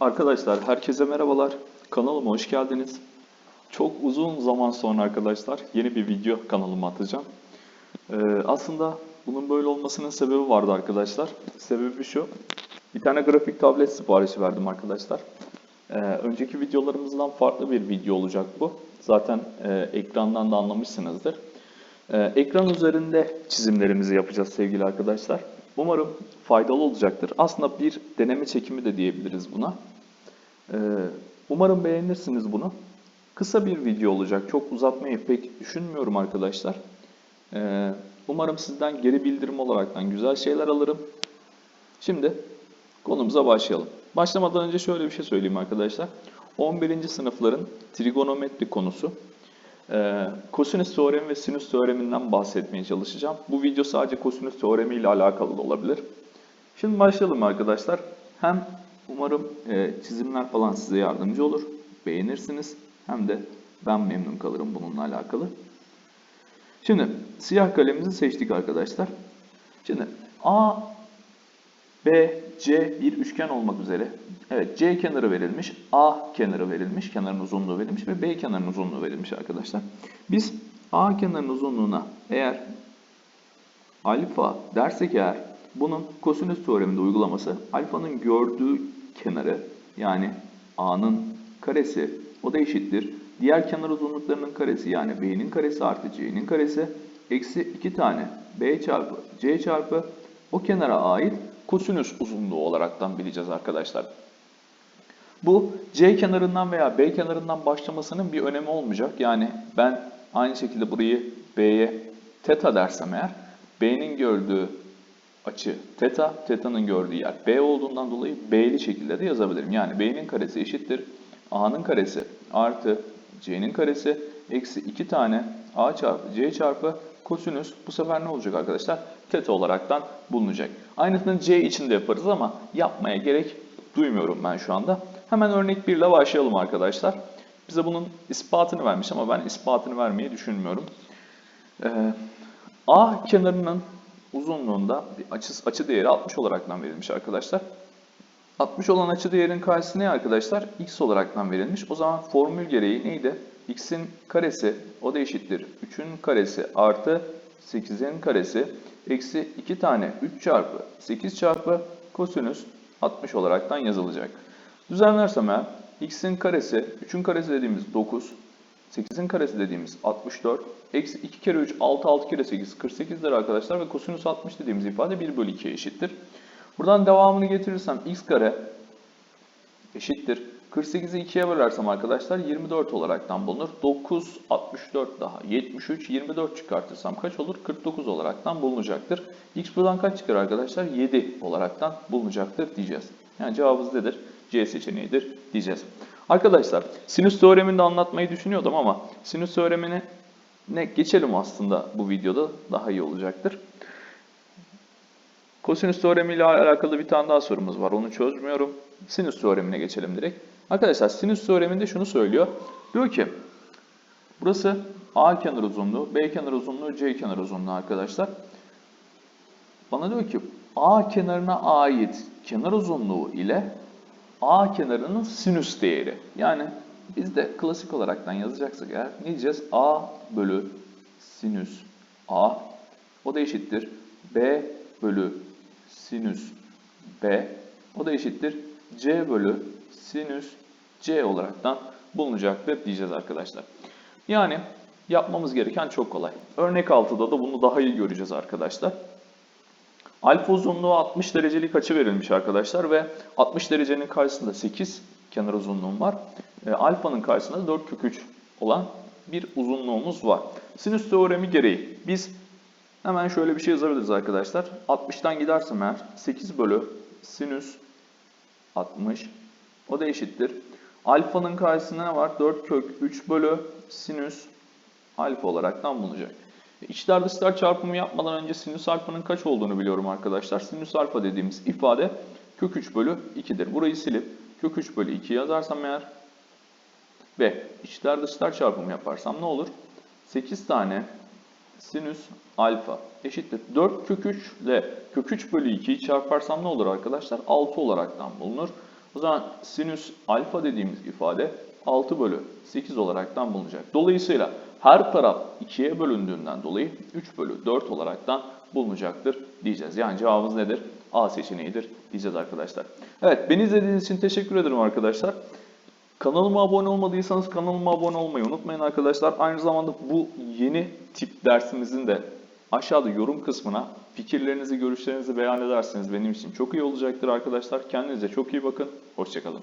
Arkadaşlar herkese merhabalar. Kanalıma hoş geldiniz. Çok uzun zaman sonra arkadaşlar yeni bir video kanalıma atacağım. Ee, aslında bunun böyle olmasının sebebi vardı arkadaşlar. Sebebi şu. Bir tane grafik tablet siparişi verdim arkadaşlar. Ee, önceki videolarımızdan farklı bir video olacak bu. Zaten e, ekrandan da anlamışsınızdır. Ee, ekran üzerinde çizimlerimizi yapacağız sevgili arkadaşlar. Umarım faydalı olacaktır. Aslında bir deneme çekimi de diyebiliriz buna. Ee, umarım beğenirsiniz bunu. Kısa bir video olacak. Çok uzatmayı pek düşünmüyorum arkadaşlar. Ee, umarım sizden geri bildirim olaraktan güzel şeyler alırım. Şimdi konumuza başlayalım. Başlamadan önce şöyle bir şey söyleyeyim arkadaşlar. 11. sınıfların trigonometri konusu. Ee, kosinüs teoremi ve sinüs teoreminden bahsetmeye çalışacağım. Bu video sadece kosinüs teoremi ile alakalı da olabilir. Şimdi başlayalım arkadaşlar. Hem umarım e, çizimler falan size yardımcı olur, beğenirsiniz. Hem de ben memnun kalırım bununla alakalı. Şimdi siyah kalemimizi seçtik arkadaşlar. Şimdi A, B, C bir üçgen olmak üzere. Evet C kenarı verilmiş, A kenarı verilmiş, kenarın uzunluğu verilmiş ve B kenarının uzunluğu verilmiş arkadaşlar. Biz A kenarının uzunluğuna eğer alfa dersek eğer bunun kosinüs teoreminde uygulaması alfanın gördüğü kenarı yani A'nın karesi o da eşittir. Diğer kenar uzunluklarının karesi yani B'nin karesi artı C'nin karesi eksi 2 tane B çarpı C çarpı o kenara ait kosinüs uzunluğu olaraktan bileceğiz arkadaşlar. Bu C kenarından veya B kenarından başlamasının bir önemi olmayacak. Yani ben aynı şekilde burayı B'ye teta dersem eğer B'nin gördüğü açı teta, teta'nın gördüğü yer B olduğundan dolayı B'li şekilde de yazabilirim. Yani B'nin karesi eşittir A'nın karesi artı C'nin karesi eksi 2 tane A çarpı C çarpı kosinüs bu sefer ne olacak arkadaşlar? Teta olaraktan bulunacak. Aynısını C için de yaparız ama yapmaya gerek duymuyorum ben şu anda. Hemen örnek 1 ile başlayalım arkadaşlar. Bize bunun ispatını vermiş ama ben ispatını vermeyi düşünmüyorum. Ee, A kenarının uzunluğunda bir açı, açı değeri 60 olaraktan verilmiş arkadaşlar. 60 olan açı değerinin karşısı ne arkadaşlar? X olaraktan verilmiş. O zaman formül gereği neydi? X'in karesi o da eşittir. 3'ün karesi artı 8'in karesi eksi 2 tane 3 çarpı 8 çarpı kosinüs 60 olaraktan yazılacak. Düzenlersem eğer x'in karesi 3'ün karesi dediğimiz 9 8'in karesi dediğimiz 64 eksi 2 kere 3 6 6 kere 8 48'dir arkadaşlar ve kosinüs 60 dediğimiz ifade 1 bölü 2'ye eşittir. Buradan devamını getirirsem x kare eşittir. 48'i 2'ye bölersem arkadaşlar 24 olaraktan bulunur. 9, 64 daha 73, 24 çıkartırsam kaç olur? 49 olaraktan bulunacaktır. X buradan kaç çıkar arkadaşlar? 7 olaraktan bulunacaktır diyeceğiz. Yani cevabımız nedir? C seçeneğidir diyeceğiz. Arkadaşlar sinüs teoremini de anlatmayı düşünüyordum ama sinüs teoremini ne geçelim aslında bu videoda daha iyi olacaktır. Kosinüs teoremi ile alakalı bir tane daha sorumuz var. Onu çözmüyorum. Sinüs teoremine geçelim direkt. Arkadaşlar sinüs teoreminde şunu söylüyor. Diyor ki burası A kenar uzunluğu, B kenar uzunluğu, C kenar uzunluğu arkadaşlar. Bana diyor ki A kenarına ait kenar uzunluğu ile A kenarının sinüs değeri. Yani biz de klasik olaraktan yazacaksak eğer ne diyeceğiz? A bölü sinüs A o da eşittir. B bölü sinüs B o da eşittir. C bölü sinüs C olaraktan bulunacaktır diyeceğiz arkadaşlar. Yani yapmamız gereken çok kolay. Örnek 6'da da bunu daha iyi göreceğiz arkadaşlar. Alfa uzunluğu 60 derecelik açı verilmiş arkadaşlar ve 60 derecenin karşısında 8 kenar uzunluğum var. E, alfanın karşısında 4 kök 3 olan bir uzunluğumuz var. Sinüs teoremi gereği biz hemen şöyle bir şey yazabiliriz arkadaşlar. 60'tan gidersem eğer 8 bölü sinüs 60 o da eşittir. Alfanın karşısında ne var? 4 kök 3 bölü sinüs alfa olaraktan bulunacak. İçler dışlar çarpımı yapmadan önce sinüs alfanın kaç olduğunu biliyorum arkadaşlar. Sinüs alfa dediğimiz ifade kök 3 bölü 2'dir. Burayı silip kök 3 bölü 2 yazarsam eğer ve içler dışlar çarpımı yaparsam ne olur? 8 tane sinüs alfa eşittir. 4 kök 3 ile kök 3 bölü 2'yi çarparsam ne olur arkadaşlar? 6 olaraktan bulunur. O zaman sinüs alfa dediğimiz ifade 6 bölü 8 olaraktan bulunacak. Dolayısıyla her taraf 2'ye bölündüğünden dolayı 3 bölü 4 olaraktan bulunacaktır diyeceğiz. Yani cevabımız nedir? A seçeneğidir diyeceğiz arkadaşlar. Evet beni izlediğiniz için teşekkür ederim arkadaşlar. Kanalıma abone olmadıysanız kanalıma abone olmayı unutmayın arkadaşlar. Aynı zamanda bu yeni tip dersimizin de aşağıda yorum kısmına fikirlerinizi, görüşlerinizi beyan ederseniz benim için çok iyi olacaktır arkadaşlar. Kendinize çok iyi bakın. Hoşçakalın.